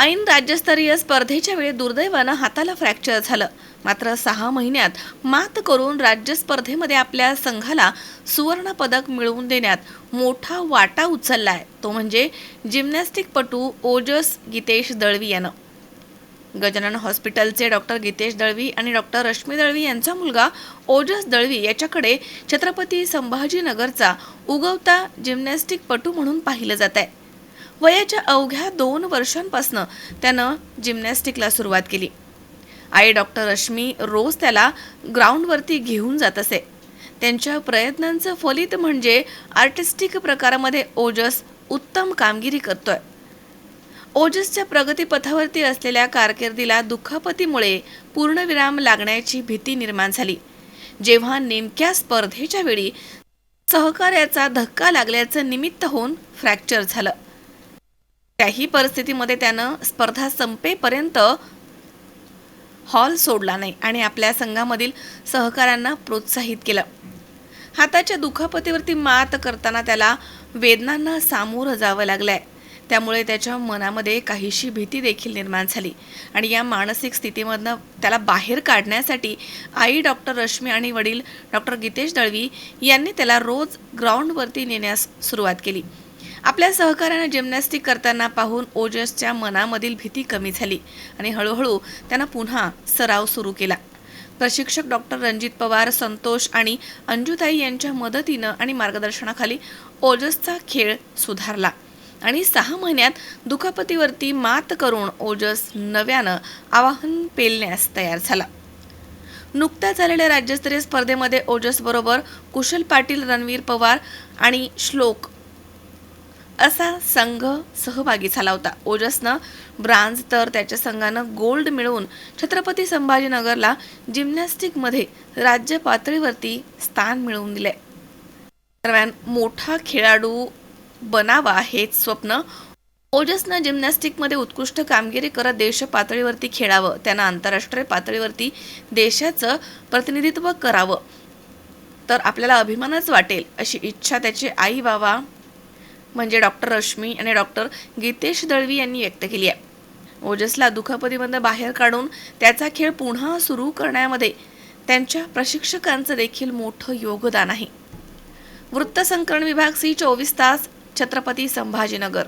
ऐन राज्यस्तरीय स्पर्धेच्या वेळी दुर्दैवानं हाताला फ्रॅक्चर झालं. मात्र सहा महिन्यात मात करून राज्य स्पर्धेमध्ये आपल्या संघाला सुवर्ण पदक मिळवून देण्यात मोठा वाटा उचलला आहे. तो म्हणजे जिम्नॅस्टिकपटू ओजस गीतेश दळवी यानं. गजानन हॉस्पिटलचे डॉक्टर गीतेश दळवी आणि डॉक्टर रश्मी दळवी यांचा मुलगा ओजस दळवी याच्याकडे छत्रपती संभाजीनगरचा उगवता जिम्नॅस्टिकपटू म्हणून पाहिलं जात आहे वयाच्या अवघ्या दोन वर्षांपासनं त्यानं जिम्नॅस्टिकला सुरुवात केली. आई डॉक्टर रश्मी रोज त्याला ग्राउंडवरती घेऊन जात असे. त्यांच्या प्रयत्नांचं फलित म्हणजे आर्टिस्टिक प्रकारामध्ये ओजस उत्तम कामगिरी करतोय. ओजसच्या प्रगतीपथावरती असलेल्या कारकिर्दीला दुखापतीमुळे पूर्णविराम लागण्याची भीती निर्माण झाली. जेव्हा नेमक्या स्पर्धेच्या वेळी सहकार्याचा धक्का लागल्याचं निमित्त होऊन फ्रॅक्चर झालं. त्याही परिस्थितीमध्ये त्यानं स्पर्धा संपेपर्यंत हॉल सोडला नाही आणि आपल्या संघामधील सहकाऱ्यांना प्रोत्साहित केलं. हाताच्या दुखापतीवरती मात करताना त्याला वेदनांना सामोरं जावं लागलंय. त्यामुळे त्याच्या मनामध्ये काहीशी भीती देखील निर्माण झाली. आणि या मानसिक स्थितीमधनं त्याला बाहेर काढण्यासाठी आई डॉक्टर रश्मी आणि वडील डॉक्टर गीतेश दळवी यांनी त्याला रोज ग्राउंडवरती नेण्यास सुरुवात केली. आपल्या सहकार्यानं जिम्नॅस्टिक करताना पाहून ओजसच्या मनामधील भीती कमी झाली आणि हळूहळू त्यानं पुन्हा सराव सुरू केला. प्रशिक्षक डॉक्टर रणजित पवार संतोष आणि अंजुताई यांच्या मदतीनं आणि मार्गदर्शनाखाली ओजसचा खेळ सुधारला आणि सहा महिन्यात दुखापतीवरती मात करून ओजस नव्यानं आवाहन पेलण्यास तयार झाला. नुकत्याच झालेल्या राज्यस्तरीय स्पर्धेमध्ये ओजस बरोबर कुशल पाटील रणवीर पवार आणि श्लोक असा संघ सहभागी झाला होता. ओजसनं ब्रांझ तर त्याच्या संघानं गोल्ड मिळवून छत्रपती संभाजीनगरला जिम्नॅस्टिकमध्ये राज्य पातळीवरती स्थान मिळवून दिले दरम्यान मोठा खेळाडू बनावा हेच स्वप्न. ओजसनं जिम्नॅस्टिकमध्ये उत्कृष्ट कामगिरी करत देश पातळीवरती खेळावं त्यानं आंतरराष्ट्रीय पातळीवरती देशाचं प्रतिनिधित्व करावं. तर आपल्याला अभिमानच वाटेल अशी इच्छा त्याचे आई बाबा म्हणजे डॉक्टर रश्मी आणि डॉक्टर गीतेश दळवी यांनी व्यक्त केली आहे. ओजसला दुखापतीबंद बाहेर काढून त्याचा खेळ पुन्हा सुरू करण्यामध्ये त्यांच्या प्रशिक्षकांचं देखील मोठं योगदान आहे. वृत्तसंकलन विभाग सी चोवीस तास छत्रपती संभाजीनगर.